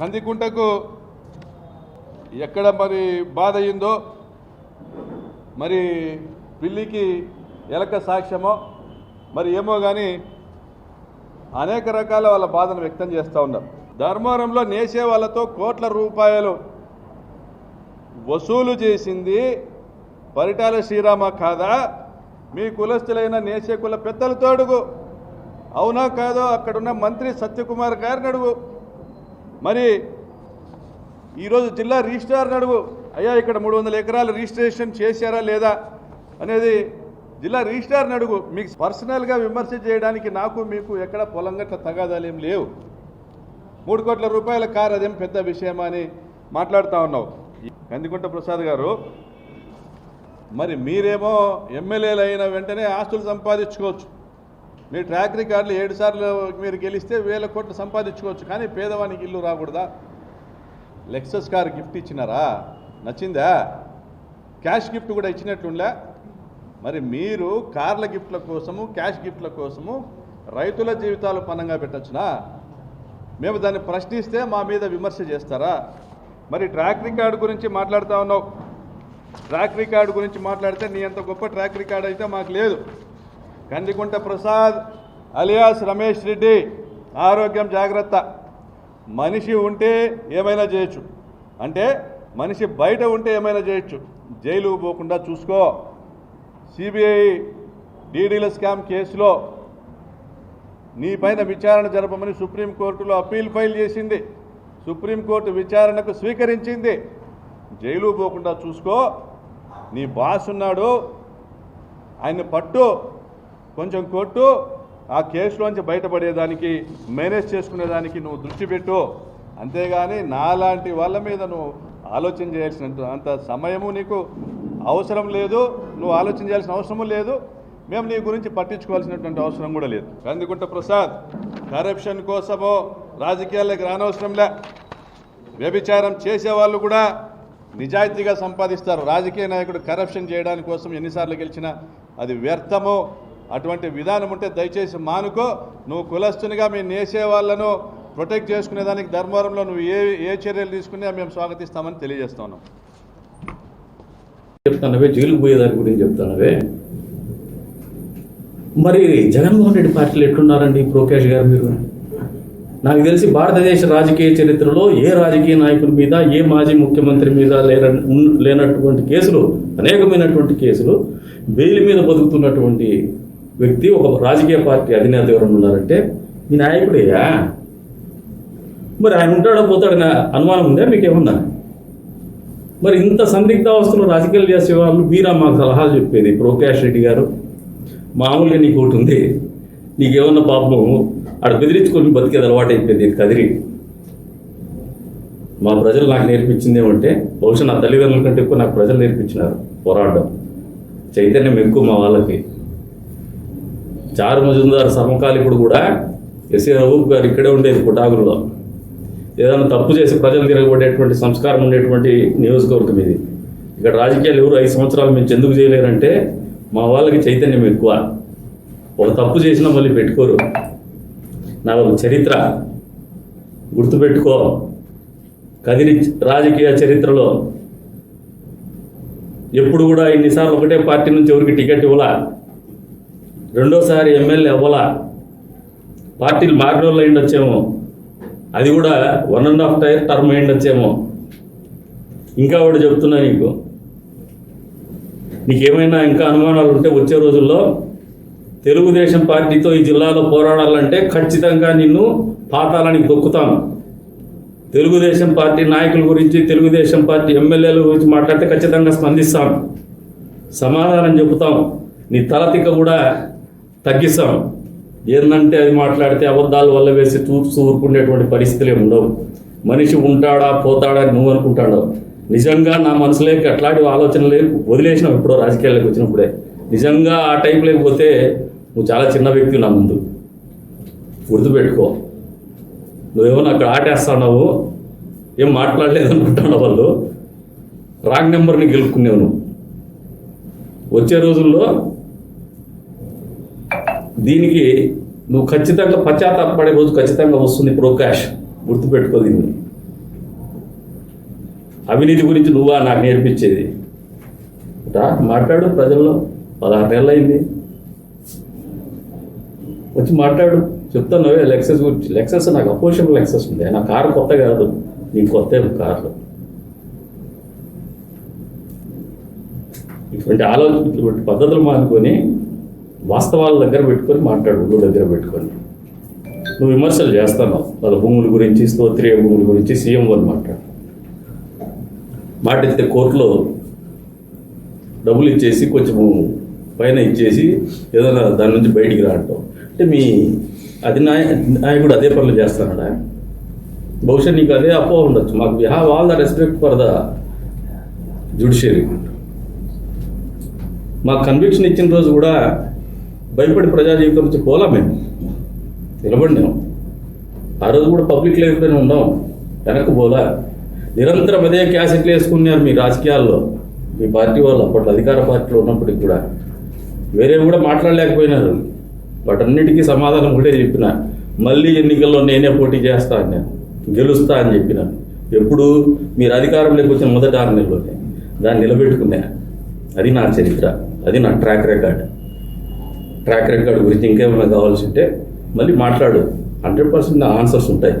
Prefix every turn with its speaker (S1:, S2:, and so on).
S1: కందికుంటకు ఎక్కడ మరి బాధ అయిందో మరి పిల్లికి ఎలక సాక్ష్యమో మరి ఏమో కానీ అనేక రకాల వాళ్ళ బాధను వ్యక్తం చేస్తూ ఉన్నారు ధర్మవరంలో నేసే వాళ్ళతో కోట్ల రూపాయలు వసూలు చేసింది పరిటాల శ్రీరామ కాదా? మీ కులస్తులైన నేసే కుల పెద్దలతో అడుగు. అవునా కాదో అక్కడున్న మంత్రి సత్యకుమార్ గారిని అడుగు. మరి ఈరోజు జిల్లా రిజిస్ట్రార్ అడుగు అయ్యా ఇక్కడ మూడు వందల ఎకరాలు రిజిస్ట్రేషన్ చేశారా లేదా? అనేది జిల్లా రిజిస్ట్రార్ అడుగు. మీకు పర్సనల్గా విమర్శ చేయడానికి నాకు మీకు ఎక్కడ పొలం గట్ల తగాదాలు ఏం లేవు. మూడు కోట్ల రూపాయల కారు అదేం పెద్ద విషయమా అని మాట్లాడుతూ ఉన్నావు. కందికుంట ప్రసాద్ గారు మరి మీరేమో ఎమ్మెల్యేలు అయిన వెంటనే ఆస్తులు సంపాదించుకోవచ్చు. మీ ట్రాక్ రికార్డులు ఏడు సార్లు మీరు గెలిస్తే వేల కోట్లు సంపాదించుకోవచ్చు కానీ పేదవానికి ఇల్లు రాకూడదా? లెక్సస్ కార్ గిఫ్ట్ ఇచ్చినారా? నచ్చిందా? క్యాష్ గిఫ్ట్ కూడా ఇచ్చినట్లుండే మరి మీరు కార్ల గిఫ్ట్ల కోసము క్యాష్ గిఫ్ట్ల కోసము రైతుల జీవితాలు పన్నంగా పెట్టచ్చునా? మేము దాన్ని ప్రశ్నిస్తే మా మీద విమర్శ చేస్తారా? మరి ట్రాక్ రికార్డు గురించి మాట్లాడుతూ ఉన్నావు. ట్రాక్ రికార్డు గురించి మాట్లాడితే నీ అంత గొప్ప ట్రాక్ రికార్డు అయితే మాకు లేదు. కందికుంట ప్రసాద్ అలియాస్ రమేష్ రెడ్డి. ఆరోగ్యం జాగ్రత్త. మనిషి ఉంటే ఏమైనా చేయొచ్చు. అంటే మనిషి బయట ఉంటే ఏమైనా చేయొచ్చు. జైలు పోకుండా చూసుకో. సిబిఐ డీడీల స్కామ్ కేసులో నీ పైన విచారణ జరపమని సుప్రీంకోర్టులో అప్పీల్ ఫైల్ చేసింది. సుప్రీంకోర్టు విచారణకు స్వీకరించింది. జైలు పోకుండా చూసుకో. నీ బాస్ ఉన్నాడు. ఆయన్ని పట్టు. కొంచెం కొట్టు. ఆ కేసులోంచి బయటపడేదానికి మేనేజ్ చేసుకునేదానికి నువ్వు దృష్టి పెట్టు. అంతేగాని నాలాంటి వాళ్ళ మీద నువ్వు ఆలోచన చేయాల్సిన అంత సమయము నీకు అవసరం లేదు. నువ్వు ఆలోచన చేయాల్సిన అవసరము లేదు. మేము నీ గురించి పట్టించుకోవాల్సినటువంటి అవసరం కూడా లేదు. కందికుంట ప్రసాద్ కరప్షన్ కోసమో రాజకీయాల్లోకి రానవసరంలే. వ్యభిచారం చేసేవాళ్ళు కూడా నిజాయితీగా సంపాదిస్తారు. రాజకీయ నాయకుడు కరప్షన్ చేయడానికి కోసం ఎన్నిసార్లు గెలిచినా అది వ్యర్థము అటువంటి విధానం ఉంటే దయచేసి మానుకో. నువ్వు కులస్తునిగా మేము నేసే వాళ్ళను ప్రొటెక్ట్ చేసుకునేదానికి ధర్మవరంలో నువ్వు ఏ ఏ చర్యలు తీసుకున్నా మేము స్వాగతిస్తామని తెలియజేస్తున్నాం.
S2: చెప్తానవే జైలుకు పోయేదాని గురించి చెప్తానవే? మరి జగన్మోహన్ రెడ్డి పార్టీలు ఎట్లున్నారండి ప్రోకేష్ గారు మీరు? నాకు తెలిసి భారతదేశ రాజకీయ చరిత్రలో ఏ రాజకీయ నాయకుడి మీద ఏ మాజీ ముఖ్యమంత్రి మీద లేన ఉన్- లేనటువంటి కేసులు అనేకమైనటువంటి కేసులు బెయిల్ మీద బతుకుతున్నటువంటి వ్యక్తి ఒక రాజకీయ పార్టీ అధినేత ఎవరు ఉన్నారంటే మీ నాయకుడేయా? మరి ఆయన ఉంటాడో పోతాడనే అనుమానం ఉందా మీకేమన్నా? మరి ఇంత సందిగ్ధావస్థలో రాజకీయాలు చేసే వాళ్ళు మీరా మాకు సలహాలు చెప్పేది? ప్రోకాష్ రెడ్డి గారు మామూలుగా నీకు ఒకటి ఉంది. నీకేమన్నా పాపం ఆడ బెదిరించుకొని బతికేది అలవాటు అయిపోయింది కదిరి? మా ప్రజలు నాకు నేర్పించింది ఏమంటే బహుశా నా తల్లిదండ్రుల కంటే ఎక్కువ నాకు ప్రజలు నేర్పించినారు పోరాడడం. చైతన్యం ఎక్కువ మా వాళ్ళకి. చారు మజుందార్ సమకాలికుడు కూడా ఎస్ఏ రఘుప్ గారు ఇక్కడే ఉండేది పుటాగులో ఏదైనా తప్పు చేసి ప్రజలు తిరగబడేటువంటి సంస్కారం ఉండేటువంటి నియోజకవర్గం ఇది. ఇక్కడ రాజకీయాలు ఎవరు ఐదు సంవత్సరాలు మేము ఎందుకు చేయలేరంటే మా వాళ్ళకి చైతన్యం ఎక్కువ. ఒక తప్పు చేసినా మళ్ళీ పెట్టుకోరు. నా ఒక చరిత్ర గుర్తుపెట్టుకో. కదిరి రాజకీయ చరిత్రలో ఎప్పుడు కూడా ఇన్నిసార్లు ఒకటే పార్టీ నుంచి ఎవరికి టికెట్ ఇవ్వాల? రెండోసారి ఎమ్మెల్యే అవ్వలా? పార్టీలు మారినోళ్ళు అయిండొచ్చేమో అది కూడా one and half tier term అయిండొచ్చేమో ఇంకా కూడా చెప్తున్నా నీకు. నీకేమైనా ఇంకా అనుమానాలు ఉంటే వచ్చే రోజుల్లో తెలుగుదేశం పార్టీతో ఈ జిల్లాలో పోరాడాలంటే ఖచ్చితంగా నిన్ను పాతాలానికి దొక్కుతాం తెలుగుదేశం పార్టీ నాయకుల గురించి తెలుగుదేశం పార్టీ ఎమ్మెల్యేల గురించి మాట్లాడితే ఖచ్చితంగా స్పందిస్తాం సమాధానం చెబుతాం. నీ తలతిక కూడా తగ్గిస్తాం. ఏంటంటే అది మాట్లాడితే అబద్ధాలు వల్ల వేసి తూర్పు ఊరుకునేటువంటి పరిస్థితులు ఉండవు. మనిషి ఉంటాడా పోతాడా నువ్వు అనుకుంటాడు నిజంగా నా మనసులోకి అట్లాంటి ఆలోచనలు వదిలేసినావు ఇప్పుడు రాజకీయాల్లోకి వచ్చినప్పుడే. నిజంగా ఆ టైం లేకపోతే నువ్వు చాలా చిన్న వ్యక్తి నా ముందు. గుర్తుపెట్టుకో. నువ్వేమో అక్కడ ఆటేస్తున్నావు. ఏం మాట్లాడలేదు అనుకుంటున్నావు వాళ్ళు. రాంగ్ నెంబర్ని గెలుపుకునేవు నువ్వు. వచ్చే రోజుల్లో దీనికి నువ్వు ఖచ్చితంగా పశ్చాత్తాపడే రోజు ఖచ్చితంగా వస్తుంది ప్రోకాష్. గుర్తుపెట్టుకో దీన్ని. అవినీతి గురించి నువ్వా నాకు నేర్పించేది? రా మాట్లాడు ప్రజల్లో. పదహారు నెలలు అయింది వచ్చి మాట్లాడు. చెప్తాను లెక్సెస్ గురించి. లెక్సెస్ నాకు అపోజిషన్ లెక్సెస్ ఉంది నా కారు కొత్త కాదు. నీకు కొత్త కార్లు. ఇటువంటి ఆలోచన ఇటువంటి పద్ధతులు మానుకొని వాస్తవాల దగ్గర పెట్టుకొని మాట్లాడు ఊళ్ళో దగ్గర పెట్టుకొని. నువ్వు విమర్శలు చేస్తున్నావు వాళ్ళ భూముల గురించి స్తోత్రియ భూముల గురించి సీఎం వాళ్ళు మాట్లాడు. మాటెత్తే కోర్టులో డబ్బులు ఇచ్చేసి కొంచెం పైన ఇచ్చేసి ఏదైనా దాని నుంచి బయటికి రావటం అంటే మీ అది నాయ నాయకుడు అదే పనులు చేస్తానడా? బహుశా నీకు అదే అపోహ ఉండొచ్చు. మాకు we have all the respect for the judiciary మాకు కన్విక్షన్ ఇచ్చిన రోజు కూడా భయపడి ప్రజా జీవితం నుంచి పోలా మేము. నిలబడినాం ఆ రోజు కూడా పబ్లిక్ లైఫ్లోనే ఉన్నాం. వెనక్కి పోలా. నిరంతరం అదే క్యాసెట్లు వేసుకున్నారు మీ రాజకీయాల్లో. మీ పార్టీ వాళ్ళు అప్పట్లో అధికార పార్టీలో ఉన్నప్పటికి కూడా. వేరే కూడా మాట్లాడలేకపోయినారు. వాటన్నిటికీ సమాధానం ఒకటే చెప్పిన. మళ్ళీ ఎన్నికల్లో నేనే పోటీ చేస్తా అని నేను గెలుస్తా అని చెప్పిన. ఎప్పుడు మీరు అధికారంలోకి వచ్చిన మొదటి ఆరు నెలలోనే దాన్ని నిలబెట్టుకున్నా. అది నా చరిత్ర. అది నా ట్రాక్ రికార్డ్ ట్రాక్ రికార్డ్ గురించి ఇంకేమైనా కావాల్సి ఉంటే మళ్ళీ మాట్లాడు. హండ్రెడ్ పర్సెంట్ ఆన్సర్స్ ఉంటాయి.